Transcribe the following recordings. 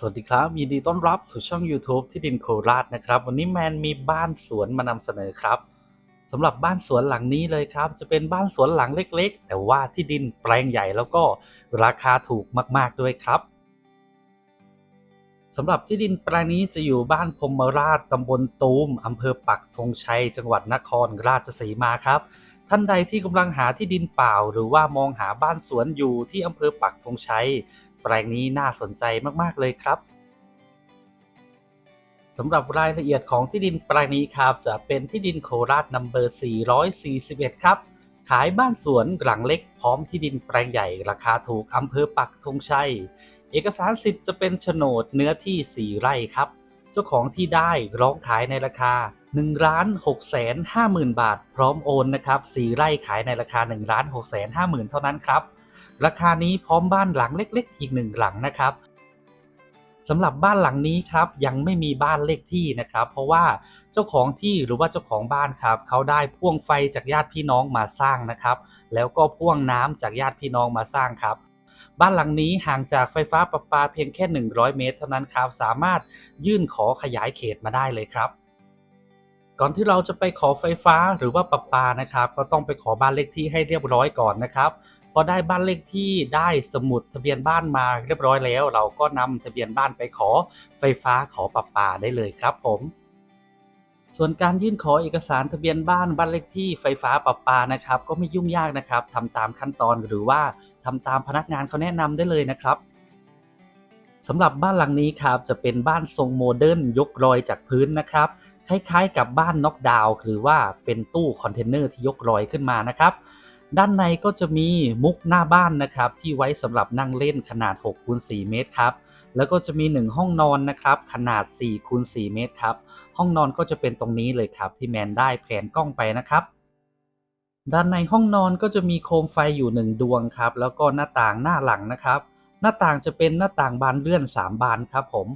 สวัสดีครับยินดีต้อนรับสู่ช่อง YouTube ที่ดินโคราชนะครับ วันนี้แมนมีบ้านสวนมานำเสนอครับสำหรับบ้านสวนหลังนี้เลยครับ จะเป็นบ้านสวนหลังเล็กๆ แต่ว่าที่ดินแปลงใหญ่แล้วก็ราคาถูกมากๆด้วยครับสำหรับที่ดินแปลงนี้จะอยู่บ้านพรมราชตำบลตูมอำเภอปักธงชัย จังหวัดนครราชสีมาครับ ท่านใดที่กำลังหาที่ดินเปล่า หรือว่ามองหาบ้านสวนอยู่ที่อำเภอปักธงชัย ปลงนี้น่าสนใจมากๆเลยครับสำหรับรายละเอียดของที่ดินแปลงนี้ครับ จะเป็นที่ดินโคราชนัมเบอร์ 441 ครับ ขายบ้านสวนหลังเล็กพร้อมที่ดินแปลงใหญ่ราคาถูกอำเภอปักธงชัย เอกสารสิทธิ์จะเป็นโฉนดเนื้อที่ 4 ไร่ครับ เจ้าของที่ได้ร้องขายในราคา1ล้าน6แสน5หมื่นบาท พร้อมโอนนะครับ 4 ไร่ขายในราคา1ล้าน6แสน5หมื่นเท่านั้นครับ ราคานี้พร้อมบ้านหลังเล็กๆ อีกหนึ่งหลังนะครับสำหรับบ้านหลังนี้ครับยังไม่มีบ้านเลขที่นะครับ เพราะว่าเจ้าของที่หรือว่าเจ้าของบ้านครับเขาได้พ่วงไฟจากญาติพี่น้องมาสร้างนะครับ แล้วก็พ่วงน้ำจากญาติพี่น้องมาสร้างครับ บ้านหลังนี้ห่างจากไฟฟ้าประปาเพียงแค่ 100 เมตร เท่านั้นครับสามารถยื่นขอขยายเขตมาได้เลยครับ ก่อนที่เราจะไปขอไฟฟ้าหรือว่าประปานะครับ ก็ต้องไปขอบ้านเลขที่ให้เรียบร้อยก่อนนะครับ พอได้บ้านเลขที่ได้สมุดทะเบียนบ้านมาเรียบร้อยแล้ว เราก็นำทะเบียนบ้านไปขอไฟฟ้าขอประปาได้เลยครับผม ส่วนการยื่นขอเอกสารทะเบียนบ้านบ้านเลขที่ไฟฟ้าประปานะครับ ก็ไม่ยุ่งยากนะครับทำตามขั้นตอนหรือว่าทำตามพนักงานเขาแนะนำได้เลยนะครับสำหรับบ้านหลังนี้ครับจะเป็นบ้านทรงโมเดิร์นยกรอยจากพื้นนะครับ คล้ายๆ กับบ้านน็อกดาวน์หรือว่าเป็นตู้คอนเทนเนอร์ที่ยกรอยขึ้นมานะครับ ด้านในก็จะมีมุกหน้าบ้านนะครับ ที่ไว้สำหรับนั่งเล่นขนาด6คูณ4เมตรครับ แล้วก็จะมี 1 ห้องนอนนะครับ ขนาด4คูณ4เมตรครับ ห้องนอนก็จะเป็นตรงนี้เลยครับ ที่แมนได้แผนกล้องไปนะครับ ด้านในห้องนอนก็จะมีโคมไฟอยู่ 1 ดวงครับ แล้วก็หน้าต่างหน้าหลังนะครับ หน้าต่างจะเป็นหน้าต่างบานเลื่อน 3 บานครับผม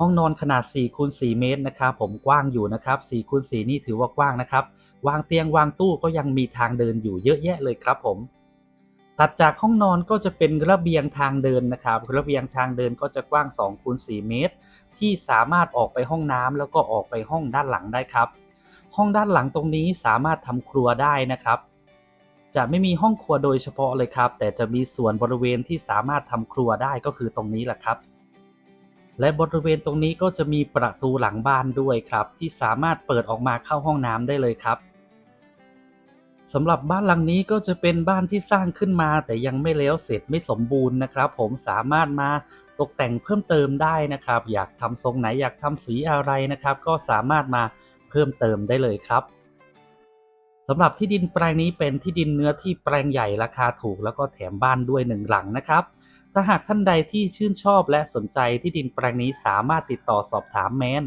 ห้องนอนขนาด4คูณ4เมตรนะครับผมกว้างอยู่นะครับ4คูณ4นี่ถือว่ากว้างนะครับ วางเตียงวางตู้ก็ยังมีทางเดินอยู่เยอะแยะเลยครับผมถัดจากห้องนอนก็จะเป็นระเบียงทางเดินนะครับระเบียงทางเดินก็จะกว้าง2คูณ4เมตร ที่สามารถออกไปห้องน้ำแล้วก็ออกไปห้องด้านหลังได้ครับ ห้องด้านหลังตรงนี้สามารถทำครัวได้นะครับ จะไม่มีห้องครัวโดยเฉพาะเลยครับ แต่จะมีส่วนบริเวณที่สามารถทำครัวได้ก็คือตรงนี้แหละครับ และบริเวณตรงนี้ก็จะมีประตูหลังบ้านด้วยครับ ที่สามารถเปิดออกมาเข้าห้องน้ำได้เลยครับสำหรับบ้านหลังนี้ก็จะเป็นบ้านที่สร้างขึ้นมา แต่ยังไม่แล้วเสร็จไม่สมบูรณ์นะครับ ผมสามารถมาตกแต่งเพิ่มเติมได้นะครับ อยากทำทรงไหนอยากทำสีอะไรนะครับ ก็สามารถมาเพิ่มเติมได้เลยครับสำหรับที่ดินแปลงนี้เป็นที่ดินเนื้อที่แปลงใหญ่ราคาถูก แล้วก็แถมบ้านด้วยหนึ่งหลังนะครับ ถ้าหากท่านใดที่ชื่นชอบและสนใจที่ดินแปลงนี้สามารถติดต่อสอบถามแมน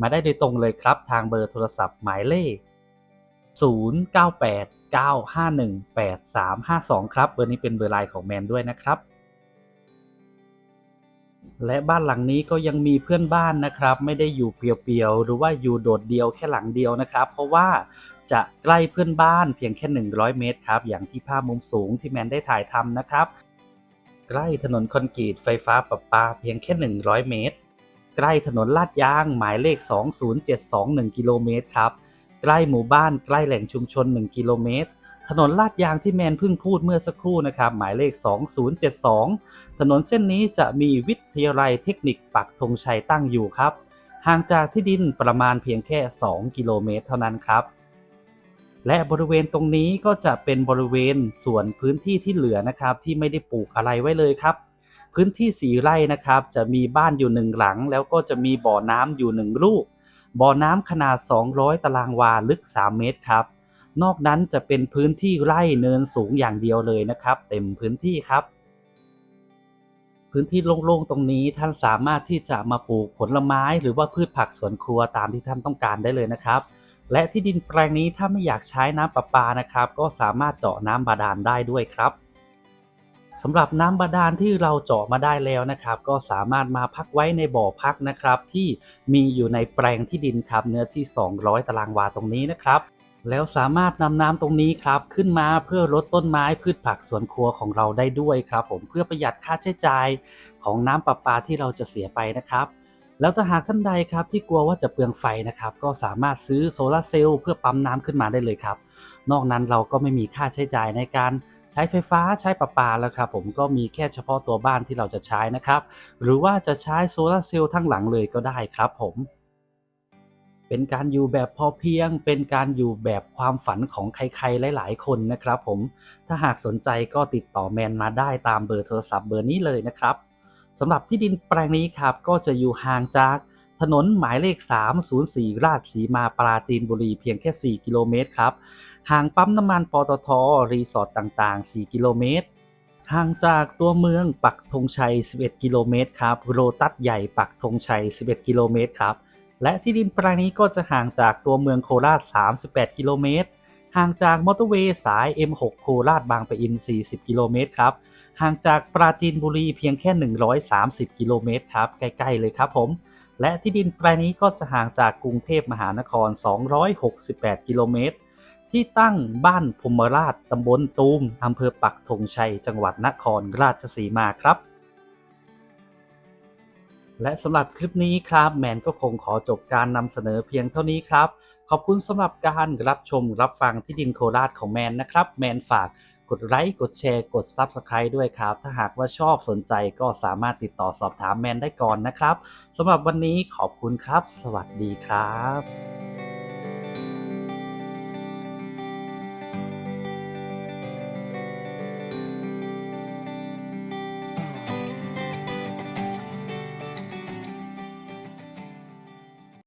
มาได้โดยตรงเลยครับทางเบอร์โทรศัพท์หมายเลข 0989518352 ครับ เบอร์นี้เป็นเบอร์ไลน์ของแมนด้วยนะครับ และบ้านหลังนี้ก็ยังมีเพื่อนบ้านนะครับ ไม่ได้อยู่เปลี่ยวๆ หรือว่าอยู่โดดเดียวแค่หลังเดียวนะครับ เพราะว่าจะใกล้เพื่อนบ้านเพียงแค่ 100 เมตรครับ อย่างที่ภาพมุมสูงที่แมนได้ถ่ายทำนะครับ ใกล้ถนนคอนกรีตไฟฟ้าประปาเพียงแค่ 100 เมตร ใกล้ถนนลาดยางหมายเลข 20721 กิโลเมตรครับ ใกล้หมู่บ้านใกล้แหล่งชุมชน 1 กิโลเมตร ถนนลาดยางที่แมนเพิ่งพูดเมื่อสักครู่นะครับ หมายเลข 2072 ถนนเส้นนี้จะมีวิทยาลัยเทคนิคปักธงชัยตั้งอยู่ครับ ห่างจากที่ดินประมาณเพียงแค่ 2 กิโลเมตร เท่านั้นครับ และบริเวณตรงนี้ก็จะเป็นบริเวณส่วนพื้นที่ที่เหลือนะครับ ที่ไม่ได้ปลูกอะไรไว้เลยครับ พื้นที่สีไร่นะครับ จะมีบ้านอยู่หนึ่งหลัง แล้วก็จะมีบ่อน้ำอยู่หนึ่งลูก บ่อน้ำขนาด 200 ตารางวาลึก 3 เมตรครับ นอกนั้นจะเป็นพื้นที่ไร่เนินสูงอย่างเดียวเลยนะครับ เต็มพื้นที่ครับ พื้นที่โล่งๆตรงนี้ท่านสามารถที่จะมาปลูกผลไม้ หรือว่าพืชผักสวนครัวตามที่ท่านต้องการได้เลยนะครับ และที่ดินแปลงนี้ถ้าไม่อยากใช้น้ำประปานะครับ ก็สามารถเจาะน้ำบาดาลได้ด้วยครับสำหรับน้ำบาดาลที่เราเจาะมาได้แล้วนะครับ ก็สามารถมาพักไว้ในบ่อพักนะครับ ที่มีอยู่ในแปลงที่ดินครับเนื้อที่ 200 ตารางวาตรงนี้นะครับ แล้วสามารถนำน้ำตรงนี้ครับ ขึ้นมาเพื่อลดต้นไม้พืชผักสวนครัวของเราได้ด้วยครับ ผมเพื่อประหยัดค่าใช้จ่ายของน้ำประปาที่เราจะเสียไปนะครับ แล้วถ้าหากท่านใดครับที่กลัวว่าจะเปลืองไฟนะครับ ก็สามารถซื้อโซลาร์เซลล์เพื่อปั๊มน้ำขึ้นมาได้เลยครับ นอกนั้นเราก็ไม่มีค่าใช้จ่ายในการใช้ไฟฟ้าใช้ประปาแล้วครับผมก็มีแค่เฉพาะตัวบ้านที่เราจะใช้นะครับ หรือว่าจะใช้โซลาร์เซลล์ทั้งหลังเลยก็ได้ครับผมเป็นการอยู่แบบพอเพียง เป็นการอยู่แบบความฝันของใครๆ หลาย ๆ คนนะครับผม ถ้าหากสนใจก็ติดต่อแมนมาได้ตามเบอร์โทรศัพท์เบอร์นี้เลยนะครับ สำหรับที่ดินแปลงนี้ครับก็จะอยู่ห่างจากถนนหมายเลข 304 ราชสีมาปราจีนบุรีเพียงแค่ 4 กิโลเมตรครับ ห่างปั๊มน้ำมันปตท รีสอร์ทต่างๆ 4 กิโลเมตร ห่างจากตัวเมืองปักธงชัย 11 กิโลเมตรครับ โรตัสใหญ่ปักธงชัย 11 กิโลเมตรครับ และที่ดินแปลงนี้ก็จะห่างจากตัวเมืองโคราช 38 กิโลเมตร ห่างจากมอเตอร์เวย์สาย M6 โคราชบางปะอิน 40 กิโลเมตรครับ ห่างจากปราจีนบุรีเพียงแค่ 130 กิโลเมตรครับ ใกล้ ๆ เลยครับผม และที่ดินแปลงนี้ก็จะห่างจากกรุงเทพมหานคร 268 กิโลเมตร ที่ตั้งบ้านพมราชตำบลตูมอำเภอปักธงชัย จังหวัดนครราชสีมาครับและสำหรับคลิปนี้ครับ แมนก็คงขอจบการนำเสนอเพียงเท่านี้ครับ ขอบคุณสำหรับการรับชมรับฟังที่ดินโคราชของแมนนะครับ แมนฝาก กดไลค์กดแชร์กด Subscribe ด้วยครับ ถ้าหากว่าชอบสนใจก็สามารถติดต่อสอบถามแมนได้ก่อนนะครับสำหรับวันนี้ขอบคุณครับ สวัสดีครับ